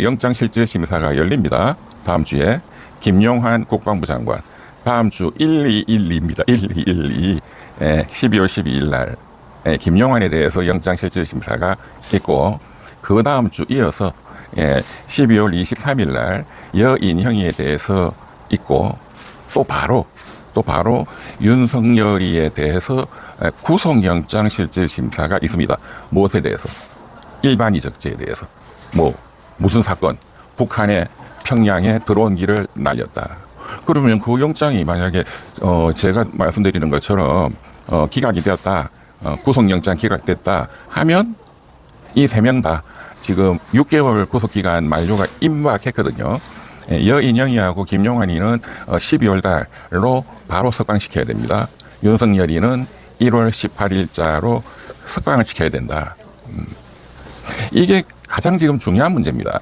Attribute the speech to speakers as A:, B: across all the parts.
A: 영장실질심사가 열립니다. 다음 주에 김용환 국방부 장관 다음 주 1212입니다. 1212 예, 12월 12일 날 예, 김용환에 대해서 영장실질심사가 있고 그 다음 주 이어서 예, 12월 23일 날 여인형에 대해서 있고 또 바로 또 바로 윤석열이에 대해서 예, 구속영장 실질 심사가 있습니다. 무엇에 대해서? 일반 이적죄에 대해서. 뭐 무슨 사건? 북한에 평양에 들어온 길을 날렸다. 그러면 그 영장이 만약에 어 제가 말씀드리는 것처럼 어 기각이 되었다. 어 구속영장 기각됐다 하면 이 세 명 다 지금 6개월 구속기간 만료가 임박했거든요. 예, 여인영이하고 김용환이는 12월 달로 바로 석방시켜야 됩니다. 윤석열이는 1월 18일자로 석방을 시켜야 된다. 음. 이게 가장 지금 중요한 문제입니다.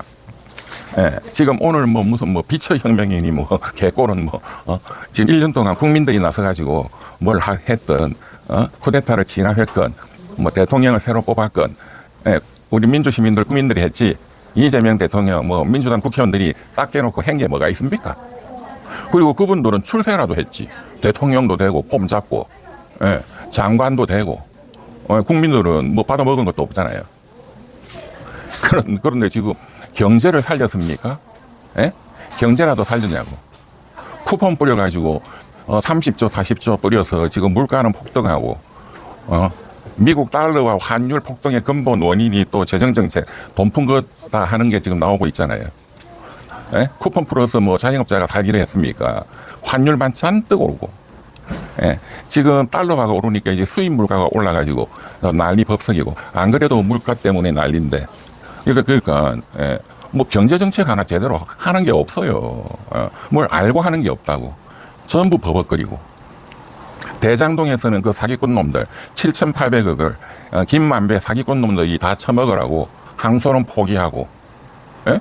A: 예, 지금 오늘 뭐 무슨 뭐 비처 혁명이니 뭐 개꼴은 뭐 어, 지금 1년 동안 국민들이 나서 가지고 뭘 하- 했던 어, 쿠데타를 진압했건 뭐 대통령을 새로 뽑았건 예, 우리 민주 시민들 국민들이 했지 이재명 대통령 뭐 민주당 국회의원들이 딱 깨놓고 한 게 뭐가 있습니까? 그리고 그분들은 출세라도 했지 대통령도 되고 폼 잡고 예, 장관도 되고 어, 국민들은 뭐 받아 먹은 것도 없잖아요. 그런, 그런데 지금 경제를 살렸습니까? 예? 경제라도 살렸냐고. 쿠폰 뿌려가지고, 어, 30조, 40조 뿌려서 지금 물가는 폭등하고, 어, 미국 달러와 환율 폭등의 근본 원인이 또 재정정책, 돈 푼 거다 하는 게 지금 나오고 있잖아요. 예? 쿠폰 풀어서 뭐 자영업자가 사기를 했습니까? 환율만 잔뜩 오르고. 예. 지금 달러가 오르니까 이제 수입 물가가 올라가지고 어, 난리 법석이고 안 그래도 물가 때문에 난리인데 그러니까 그러니까 예. 뭐 경제 정책 하나 제대로 하는 게 없어요. 어, 뭘 알고 하는 게 없다고. 전부 버벅거리고. 대장동에서는 그 사기꾼 놈들 7,800억을 어, 김만배 사기꾼 놈들이 다 처먹으라고 항소는 포기하고. 예?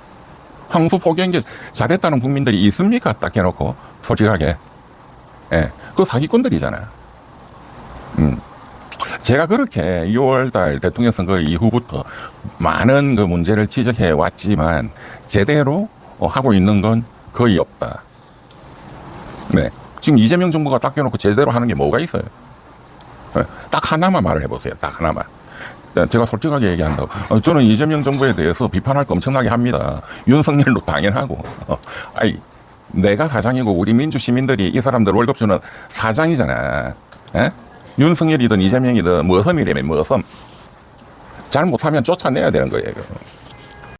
A: 항소 포기한 게 잘했다는 국민들이 있습니까? 딱 해놓고 솔직하게. 예, 그 사기꾼들이잖아. 음. 제가 그렇게 6월달 대통령 선거 이후부터 많은 그 문제를 지적해 왔지만 제대로 어, 하고 있는 건 거의 없다. 네. 지금 이재명 정부가 딱 해놓고 제대로 하는 게 뭐가 있어요? 예, 딱 하나만 말을 해보세요. 딱 하나만. 네, 제가 솔직하게 얘기한다고. 어, 저는 이재명 정부에 대해서 비판할 거 엄청나게 합니다. 윤석열도 당연하고. 어, 아이, 내가 사장이고 우리 민주 시민들이 이 사람들 월급 주는 사장이잖아. 에? 윤석열이든 이재명이든 머섬이라면 머섬. 잘못하면 쫓아내야 되는 거예요.